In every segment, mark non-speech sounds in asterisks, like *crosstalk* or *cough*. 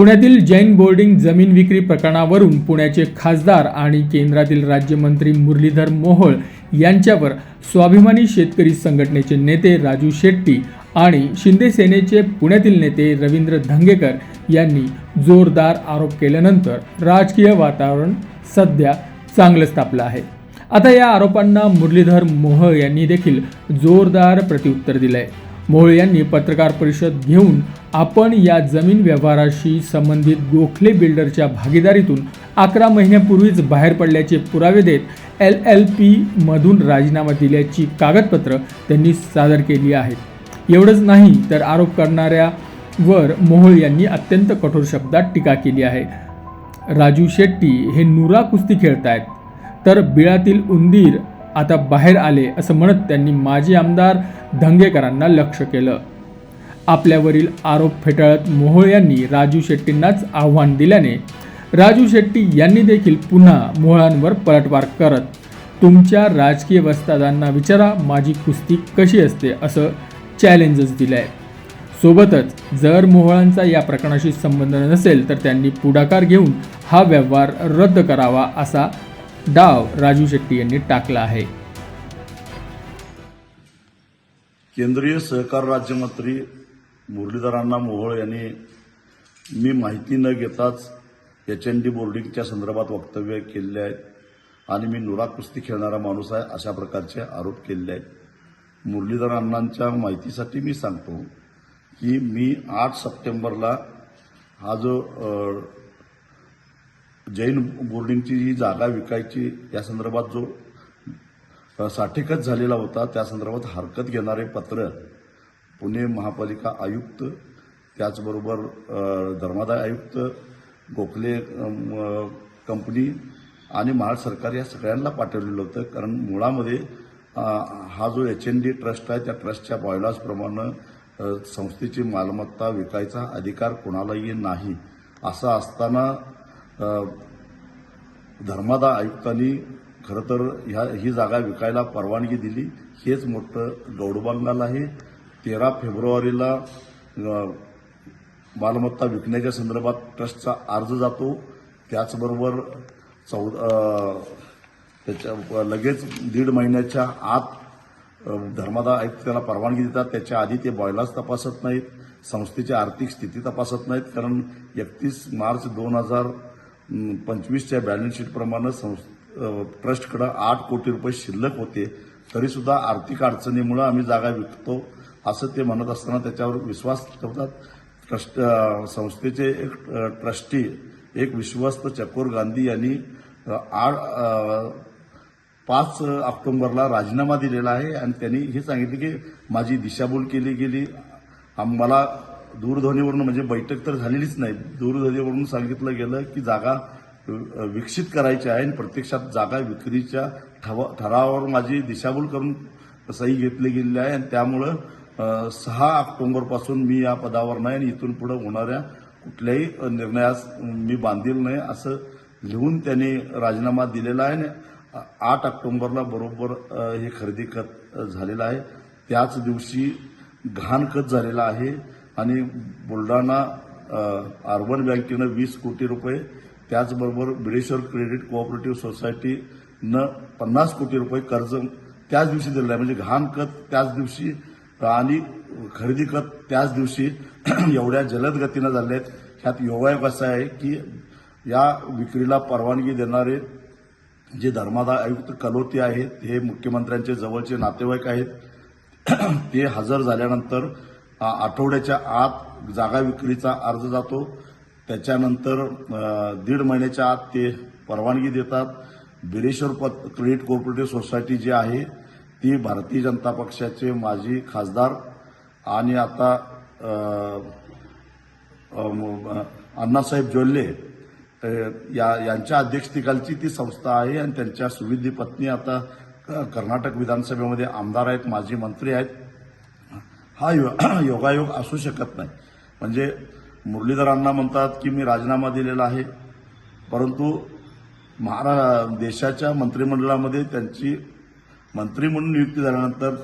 पुण्यातील जैन बोर्डिंग जमीन विक्री प्रकरणावरून पुण्याचे खासदार आणि केंद्रातील राज्यमंत्री मुरलीधर मोहोळ यांच्यावर स्वाभिमानी शेतकरी संघटनेचे नेते राजू शेट्टी आणि शिंदे सेनेचे पुण्यातील नेते रवींद्र धंगेकर यांनी जोरदार आरोप केल्यानंतर राजकीय वातावरण सध्या चांगलंच तापलं आहे. आता या आरोपांना मुरलीधर मोहोळ यांनी देखील जोरदार प्रत्युत्तर आहे मोहोळ यांनी पत्रकार परिषद घेऊन आपण या जमीन व्यवहाराशी संबंधित गोखले बिल्डरच्या भागीदारीतून अकरा महिन्यापूर्वीच बाहेर पडल्याचे पुरावे देत एल एल पीमधून राजीनामा दिल्याची कागदपत्र त्यांनी सादर केली आहेत एवढंच नाही तर आरोप करणाऱ्यावर मोहोळ यांनी अत्यंत कठोर शब्दात टीका केली आहे. राजू शेट्टी हे नुरा कुस्ती खेळत आहेत तर बिळातील उंदीर आता बाहेर आले असं म्हणत त्यांनी माजी आमदार धंगेकरांना लक्ष केलं. आपल्यावरील आरोप फेटाळत मोहोळ यांनी राजू शेट्टींनाच आव्हान दिल्याने राजू शेट्टी यांनी देखील पुन्हा मोहळांवर पलटवार करत तुमच्या राजकीय वस्तादांना विचारा माझी कुस्ती कशी असते असं चॅलेंजच दिलं आहे सोबतच जर मोहळांचा या प्रकरणाशी संबंध नसेल तर त्यांनी पुढाकार घेऊन हा व्यवहार रद्द करावा असा डाव राजू शेट्टी यांनी टाकला आहे. केंद्रीय सहकार राज्यमंत्री मुरलीधरांना मोहोळ यांनी मी माहिती न घेताच एच एन डी बोर्डिंगच्या संदर्भात वक्तव्य केलेले आहेत आणि मी नुरा कुस्ती खेळणारा माणूस आहे अशा प्रकारचे आरोप केलेले आहेत. मुरलीधर अण्णांच्या माहितीसाठी मी सांगतो की मी आठ सप्टेंबरला हा जो जैन बोर्डिंगची जी जागा विकायची या संदर्भात जो साठेकच झालेला होता त्या संदर्भात हरकत घेणारे पत्र पुणे महापालिका आयुक्त त्याचबरोबर धर्मादाय आयुक्त गोखले कंपनी आणि महाराष्ट्र सरकार या सगळ्यांना पाठवलेलं होतं. कारण मुळामध्ये हा जो एच एन डी ट्रस्ट आहे त्या ट्रस्टच्या बॉयलॉजप्रमाणे संस्थेची मालमत्ता विकायचा अधिकार कोणालाही नाही. असं असताना धर्मादा आयुक्तांनी खरं तर ह्या ही जागा विकायला परवानगी दिली. हेच मोठं गौडबांगाल आहे. तेरा फेब्रुवारीला मालमत्ता विकण्याच्या संदर्भात ट्रस्टचा अर्ज जातो. त्याचबरोबर चौदा त्याच्या लगेच दीड महिन्याच्या आत धर्मादा आयुक्त त्याला परवानगी देतात. त्याच्या आधी ते बॉयलाच तपासत नाहीत. संस्थेची आर्थिक स्थिती तपासत नाहीत. कारण एकतीस मार्च दोन हजार पंचवीसच्या बॅलन्स शीटप्रमाणे संस- ट्रस्टकडे आठ कोटी रुपये शिल्लक होते. तरीसुद्धा आर्थिक अडचणीमुळे आम्ही जागा विकतो असं ते म्हणत असताना त्याच्यावर विश्वास ठेवतात. ट्रस्ट संस्थेचे एक ट्रस्टी एक विश्वस्त चकोर गांधी यांनी आठ पाच ऑक्टोंबरला राजीनामा दिलेला आहे. आणि त्यांनी हे सांगितले की माझी दिशाभूल केली गेली. आम्हाला दूरध्वनीवरून म्हणजे बैठक तर झालेलीच नाही. दूरध्वनीवरून सांगितलं गेलं की जागा विकसित करायची आहे आणि प्रत्यक्षात जागा विक्रीच्या ठवा- ठरावावर माझी दिशाभूल करून सही घेतली गेलेली आहे आणि त्यामुळं सहा ऑक्टोंबरपासून मी या पदावर नाही आणि इथून पुढे होणाऱ्या कुठल्याही निर्णयास मी बांधील नाही असं लिहून त्यांनी राजीनामा दिलेला आहे आणि आठ ऑक्टोंबरला बरोबर हे खरेदी खत झालेलं आहे. त्याच दिवशी घाण खत झालेला आहे. आणि बुलढाणा अर्बन बँकेनं वीस कोटी रुपये त्याचबरोबर बिडेश्वर क्रेडिट कोऑपरेटिव्ह सोसायटीनं पन्नास कोटी रुपये कर्ज त्याच दिवशी दिलेलं आहे. म्हणजे घाण खत त्याच दिवशी आणि खरेदी खत त्याच दिवशी *clears throat* एवढ्या जलद गतीनं झाले आहेत. ह्यात योगायोग असा आहे की या विक्रीला परवानगी देणारे जे धर्मादा आयुक्त कलोती आहेत हे मुख्यमंत्र्यांचे जवळचे नातेवाईक आहेत *clears throat* ते हजर झाल्यानंतर आठवड्याच्या आत जागा विक्रीचा अर्ज जातो. त्याच्यानंतर दीड महिन्याच्या आत ते परवानगी देतात. बिरेश्वर पत क्रेडिट कोऑपरेटिव्ह सोसायटी जी आहे ती भारतीय जनता पक्षाचे माजी खासदार आणि आता अण्णासाहेब जोल्ले या यांच्या अध्यक्षतेखालची ती संस्था आहे आणि त्यांच्या सुविधी पत्नी आता क- कर्नाटक विधानसभेमध्ये आमदार आहेत माजी मंत्री आहेत. हा यो- *clears throat* योगायोग असू शकत नाही. म्हणजे मुरलीधरांना म्हणतात की मी राजीनामा दिलेला आहे. परंतु महारा देशाच्या मंत्रिमंडळामध्ये त्यांची मंत्री म्हणून नियुक्ती झाल्यानंतर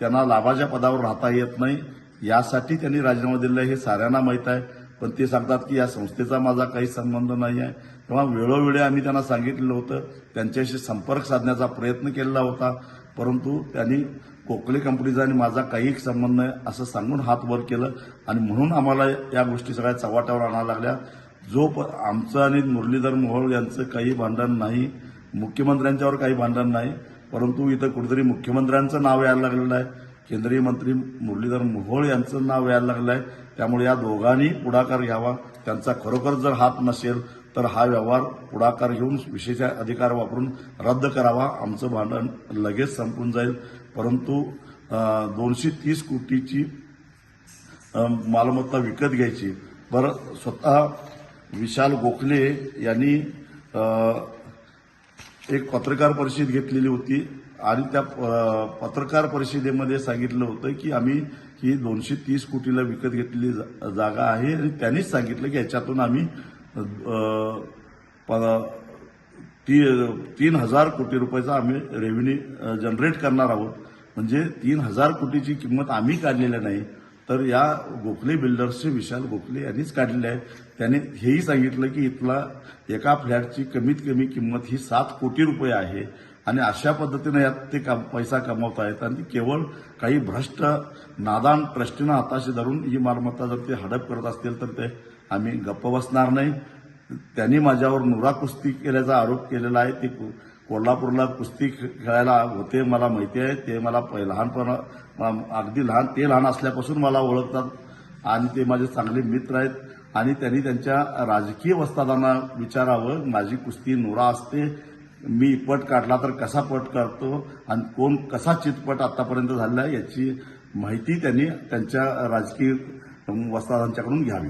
त्यांना लाभाच्या पदावर राहता येत नाही. यासाठी त्यांनी राजीनामा दिलेला आहे हे साऱ्यांना माहीत आहे. पण ते सांगतात की या संस्थेचा माझा काही संबंध नाही आहे. तेव्हा वेळोवेळी आम्ही त्यांना सांगितलेलं होतं. त्यांच्याशी संपर्क साधण्याचा प्रयत्न केलेला होता. परंतु त्यांनी कोकले कंपनीचा आणि माझा काही संबंध नाही असं सांगून हात वर केलं. आणि म्हणून आम्हाला या गोष्टी सगळ्या चव्हाट्यावर आणायला लागल्या. जो प आमचं आणि मुरलीधर मोहोळ यांचं काही भांडण नाही. मुख्यमंत्र्यांच्यावर काही भांडण नाही. परंतु इथं कुठेतरी मुख्यमंत्र्यांचं नाव यायला लागलेलं आहे. केंद्रीय मंत्री मुरलीधर मोहोळ यांचं नाव यायला लागलं आहे त्यामुळे या दोघांनी पुढाकार घ्यावा. त्यांचा खरोखर जर हात नसेल तर हा व्यवहार पुढाकार घेऊन विशेष अधिकार वापरून रद्द करावा. आमचं भांडण लगेच संपून जाईल. परंतु दोनशे तीस कोटीची मालमत्ता विकत घ्यायची. बरं स्वतः विशाल गोखले यांनी एक पत्रकार परिषद घेतलेली होती आणि त्या पत्रकार परिषदेमध्ये सांगितलं होतं की आम्ही ही दोनशे तीस कोटीला विकत घेतलेली जा- जागा आहे आणि त्यांनीच सांगितलं की याच्यातून आम्ही ती तीन हजार कोटी रुपयाचा आम्ही रेव्हेन्यू जनरेट करणार आहोत. म्हणजे तीन हजार कोटीची किंमत आम्ही काढलेली नाही तर या गोखले बिल्डर्सचे विशाल गोखले यांनीच काढलेले आहे. त्याने हेही सांगितलं की इथला एका फ्लॅटची कमीत कमी किंमत ही सात कोटी रुपये आहे. आणि अशा पद्धतीनं यात ते काम पैसा कमावत आहेत. आणि केवळ काही भ्रष्ट नादान ट्रस्टीनं हाताशी धरून ही मालमत्ता जर ते हडप करत असतील तर ते आम्ही गप्प बसणार नाही. त्यांनी माझ्यावर नुरा कुस्ती केल्याचा आरोप केलेला आहे. ते को- कोल्हापूरला कुस्ती खेळायला होते मला माहिती आहे. ते मला लहानपणा अगदी लहान ते लहान असल्यापासून मला ओळखतात आणि ते माझे चांगले मित्र आहेत. आणि त्यांनी त्यांच्या राजकीय वस्तादांना विचारावं माझी कुस्ती नुरा असते. मी पट काढला तर कसा पट काढतो आणि कोण कसा चितपट आतापर्यंत झालेला आहे याची माहिती त्यांनी त्यांच्या राजकीय वस्तादांच्याकडून घ्यावी.